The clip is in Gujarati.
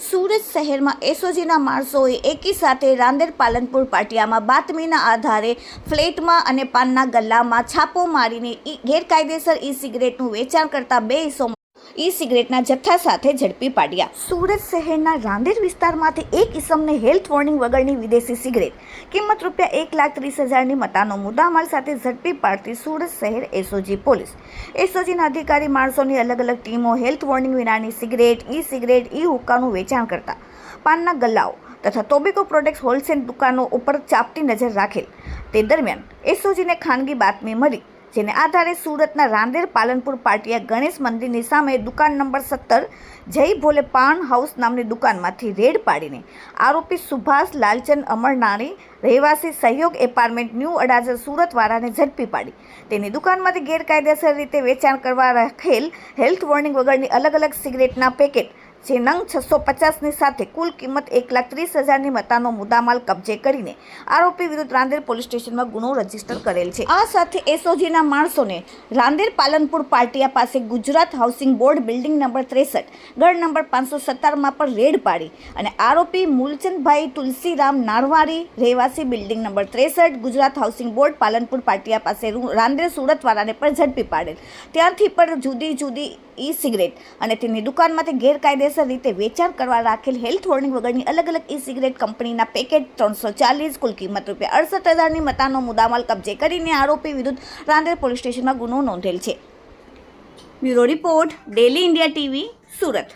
સુરત શહેરમાં એસઓજીના માણસોએ એકી સાથે રાંદેર પાલનપુર પાટિયામાં બાતમીના આધારે ફ્લેટમાં અને પાનના ગલ્લામાં છાપો મારીને ગેરકાયદેસર ઈ સિગરેટનું વેચાણ કરતા બે ઇસમો ઈ સિગરેટના જથ્થા સાથે ઝડપી પાડ્યા. સુરત શહેરના રાંદેર વિસ્તારમાંથી એક ઇસમને હેલ્થ વોર્નિંગ વગરની વિદેશી સિગરેટ. કિંમત રૂપિયા એક લાખ ત્રીસ હજારની મતાનો મુદ્દામાલ સાથે ઝડપી પાડતી સુરત શહેર એસઓજી પોલીસ. એસઓજીના અધિકારી માણસોની અલગ અલગ ટીમો હેલ્થ વોર્નિંગ વિનાની સિગરેટ, ઈ સિગરેટ, ઈ હુક્કાનું વેચાણ કરતા. પાનના ગલ્લાઓ તથા ટોબેકો પ્રોડક્ટ્સ હોલસેલ દુકાનો ઉપર ચાપતી નજર રાખેલ. તે દરમિયાન એસઓજીને ખાનગી બાતમી મળી. જેને આધારે સુરતના રાંદેર, પાલનપુર, પાટિયા, ગણેશ મંદિરની સામે દુકાન નંબર સત્તર, જય ભોલે પાન હાઉસ નામની દુકાનમાંથી રેડ પાડીને આરોપી સુભાષ, લાલચંદ અમરનાણી રહેવાસી સહયોગ એપાર્ટમેન્ટ ન્યૂ અડાજર સુરતવાળાને ઝડપી પાડી. તેની દુકાનમાંથી ગેરકાયદેસર રીતે વેચાણ કરવા રાખેલ હેલ્થ વોર્નિંગ વગરની અલગ અલગ સિગરેટના પેકેટ જે નંગ છસો પચાસની સાથે કુલ કિંમત એક લાખ ત્રીસ હજારની મતાનો મુદ્દામાલ કબજે કરીને આરોપી વિરુદ્ધ રાંદેર પોલીસ સ્ટેશનમાં ગુનો રજિસ્ટર કરેલ છે. આ સાથે એસઓજીના માણસોને રાંદેર પાલનપુર પાટિયા પાસે Gujarat housing board building number ત્રેસઠ, ગઢ નંબર પાંચસો સત્તરમાં પણ રેડ પાડી અને આરોપી મૂલચંદભાઈ તુલસીરામ નારવારી રહેવાસી બિલ્ડિંગ નંબર ત્રેસઠ, ગુજરાત હાઉસિંગ બોર્ડ પાલનપુર પાટિયા પાસે રાંદેર સુરતવાળાને પણ ઝડપી પાડેલ. ત્યાંથી પણ જુદી જુદી ઈ સિગરેટ અને તેની દુકાનમાંથી ગેરકાયદેસર રીતે વેચાણ કરવા રાખેલ હેલ્થ વોર્નિંગ વગરની અલગ અલગ ઈ સિગરેટ કંપનીના પેકેટ ત્રણસો ચાલીસ, કુલ કિંમત રૂપિયા અડસઠ હજારની મતાનો મુદ્દામાલ કબજે કરીને આરોપી વિરુદ્ધ રાંદેર પોલીસ સ્ટેશનમાં ગુનો નોંધેલ છે. Bureau report, daily India TV, Surat.